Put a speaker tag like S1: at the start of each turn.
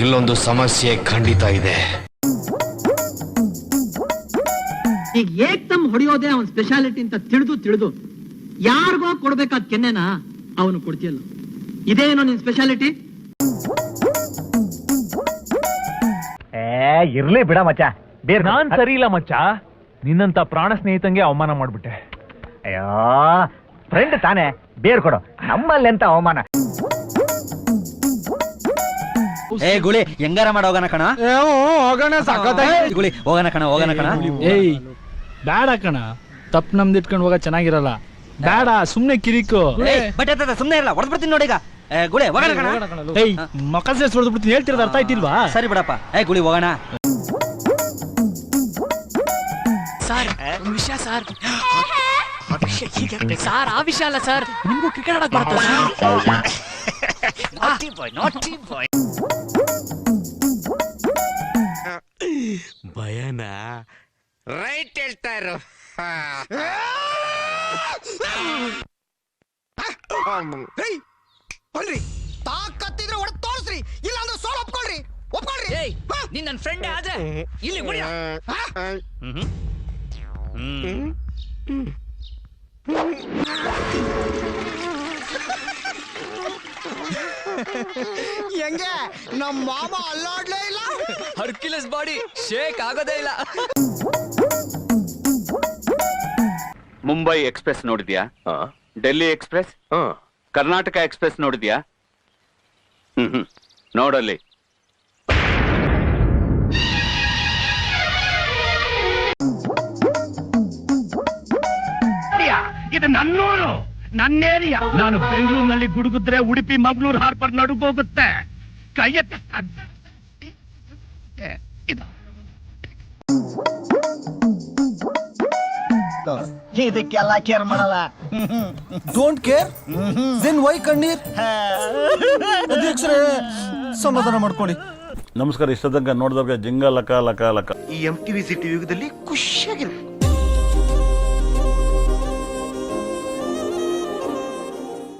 S1: ಇಲ್ಲೊಂದು ಸಮಸ್ಯೆ ಖಂಡಿತ ಇದೆ.
S2: ಈಗ ಏಕ್ದಮ್ ಹೊಡೆಯೋದೇ ಅವನ್ ಸ್ಪೆಷಾಲಿಟಿ ಅಂತ ತಿಳಿದು ತಿಳಿದು ಯಾರಿಗೋ ಕೊಡ್ಬೇಕಾದ ಕೆನ್ನೆನ ಅವನು ಕೊಡ್ತಿಯಲ್ಲ. ಇದೇನೋ ನಿನ್ ಸ್ಪೆಷಾಲಿಟಿ
S3: ಏ ಇರ್ಲಿ ಬಿಡ ಮಚ್ಚ. ಬೇರೆ
S4: ನಾನ್ ಸರಿ ಇಲ್ಲ ಮಚ್ಚ. ನಿನ್ನಂತ ಪ್ರಾಣ ಸ್ನೇಹಿತಂಗೆ ಅವಮಾನ ಮಾಡ್ಬಿಟ್ಟೆ.
S3: ಅಯ್ಯೋ ಫ್ರೆಂಡ್ ತಾನೇ. ಬೇರ್ ಕೊಡು. ನಮ್ಮಲ್ಲಿ ಎಂತ ಅವಮಾನ?
S5: ಏ ಗುಳಿ ಹೆಂಗಾರ ಮಾಡ ಹೋಗೋಣ ಕಣ?
S6: ಹೋಗೋಣ
S5: ಗುಳಿ ಹೋಗೋಣ ಕಣ ಹೋಗೋಣ ಕಣ.
S6: ಏಯ್ ಬೇಡ ಕಣ. ತಪ್ಪು ನಮ್ದು ಇಟ್ಕೊಂಡು ಹೋಗ ಚೆನ್ನಾಗಿರಲ್ಲ. ಬೇಡ ಸುಮ್ನೆ ಕಿರಿಕು.
S5: ಏಯ್, ಬಟ್ ಸುಮ್ನೆ ಇರಲ್ಲ ಹೊಡೆದ್ ಬಿಡ್ತೀನಿ ನೋಡಿ ಈಗ. ಏ, ಗುಳಿ ಹೋಗೋಣ ಕಣ.
S6: ಏಯ್ ಮಕ್ಕಳ ಸೇರ್ಸ್ ಹೊಡೆದ್ ಬಿಡ್ತೀನಿ ಹೇಳ್ತಿರೋದು ಅರ್ಥ ಆಯ್ತಿಲ್ವಾ?
S5: ಸರಿ ಬಿಡಪ್ಪ. ಏ ಗುಳಿ ಹೋಗೋಣ.
S7: ಸರ್ ಒಂದು ವಿಷಯ ಸರ್. ಸರ್ ಆ ವಿಷಯ ಅಲ್ಲ ಸರ್. ನಿಮ್ಗೂ ಕ್ರಿಕೆಟ್ ಆಡಕ್ ಬರುತ್ತಾ
S8: ಭಯನ? ರೈಟ್ ಹೇಳ್ತಾ ಇರು.
S9: ಹೊಲ್ರಿ. ತಾಕತ್ತಿದ್ರೆ ಒಡ ತೋರಿಸ್ರಿ ಇಲ್ಲ ಅಂದ್ರೆ ಸೋಲ್ ಒಪ್ಕೊಳ್ರಿ. ಒಪ್ಕೊಳ್ರಿ.
S7: ಏಯ್ ನೀನ್ ನನ್ನ ಫ್ರೆಂಡ್ ಆದ್ರೆ? ಇಲ್ಲಿ ಮುಡಿಯ
S9: ಹೆಂಗೆ? ನಮ್ಮ ಮಾಮ ಅಲ್ಲಾಡ್ಲೇ ಇಲ್ಲ.
S7: ಹರ್ಕಿಲಸ್ ಬಾಡಿ ಶೇಕ್ ಆಗೋದೇ ಇಲ್ಲ.
S10: ಮುಂಬೈ ಎಕ್ಸ್ಪ್ರೆಸ್ ನೋಡಿದ್ಯಾ? ಡೆಲ್ಲಿ ಎಕ್ಸ್ಪ್ರೆಸ್? ಕರ್ನಾಟಕ ಎಕ್ಸ್ಪ್ರೆಸ್ ನೋಡಿದ್ಯಾ? ಹ್ಮ್. ನೋಡಲ್ಲಿ.
S3: ಇದು ನನ್ನೂರು. ನನ್ನ ಏರಿಯಾ ನಾನು ಬೆಂಗಳೂರಿನಲ್ಲಿ ಗುಡುಗುದ್ರೆ ಉಡುಪಿ ಮಂಗಳೂರು ಹಾರ್ಬರ್ ನಡುಗೋಗುತ್ತೆ ಕೈ ಇದು. ಇದಕ್ಕೆಲ್ಲ ಕೇರ್ ಮಾಡಲ್ಲ.
S9: ಡೋಂಟ್ ಕೇರ್ ದೆನ್ ವೈ ಕಣ್ಣೀರ್? ಅಧ್ಯಕ್ಷರೇ ಸಮಾಧಾನ ಮಾಡ್ಕೊಳ್ಳಿ.
S11: ನಮಸ್ಕಾರ ಇಷ್ಟದಂಗ ನೋಡಿದವ್ರಿಗೆ ಜಿಂಗ ಲಕ ಲಕ ಲಕ.
S9: ಈ ಎಂ ಟಿವಿ ಸಿಟಿ ಯುಗದಲ್ಲಿ ಖುಷಿಯಾಗಿರ್ಬೇಕು.